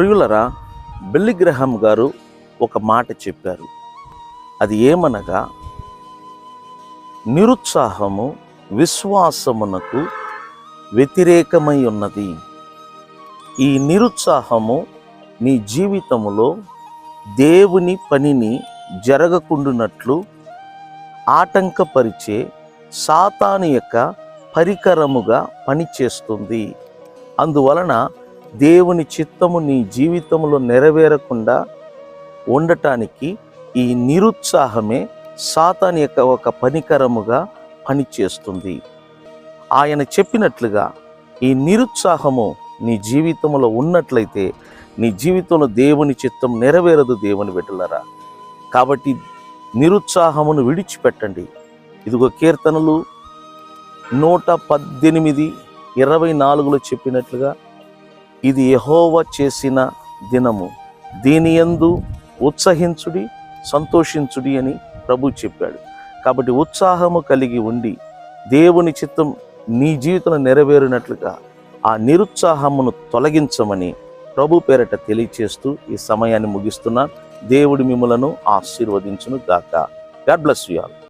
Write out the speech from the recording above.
ప్రియులరా బిల్లిగ్రహం గారు ఒక మాట చెప్పారు. అది ఏమనగా నిరుత్సాహము విశ్వాసమునకు వ్యతిరేకమై ఉన్నది. ఈ నిరుత్సాహము నీ జీవితములో దేవుని పనిని జరగకుండునట్లు ఆటంకపరిచే సాతాను యొక్క పరికరముగా పనిచేస్తుంది. అందువలన దేవుని చిత్తము నీ జీవితంలో నెరవేరకుండా ఉండటానికి ఈ నిరుత్సాహమే సాతాని యొక్క ఒక పనికరముగా పనిచేస్తుంది. ఆయన చెప్పినట్లుగా ఈ నిరుత్సాహము నీ జీవితంలో ఉన్నట్లయితే నీ జీవితంలో దేవుని చిత్తం నెరవేరదు దేవుని బిడ్డలరా. కాబట్టి నిరుత్సాహమును విడిచిపెట్టండి. ఇదిగో కీర్తనలు నూట పద్దెనిమిది ఇరవై నాలుగులో చెప్పినట్లుగా ఇది యహోవ చేసిన దినము. దీని యందు ఉత్సహించుడి సంతోషించుడి అని ప్రభు చెప్పాడు. కాబట్టి ఉత్సాహము కలిగి ఉండి దేవుని చిత్తం నీ జీవితంలో నెరవేరినట్లుగా ఆ నిరుత్సాహమును తొలగించమని ప్రభు పేరట తెలియచేస్తూ ఈ సమయాన్ని ముగిస్తున్నా. దేవుడి మిమ్మలను ఆశీర్వదించును గాక గాడ్ బ్లెస్ యు ఆల్.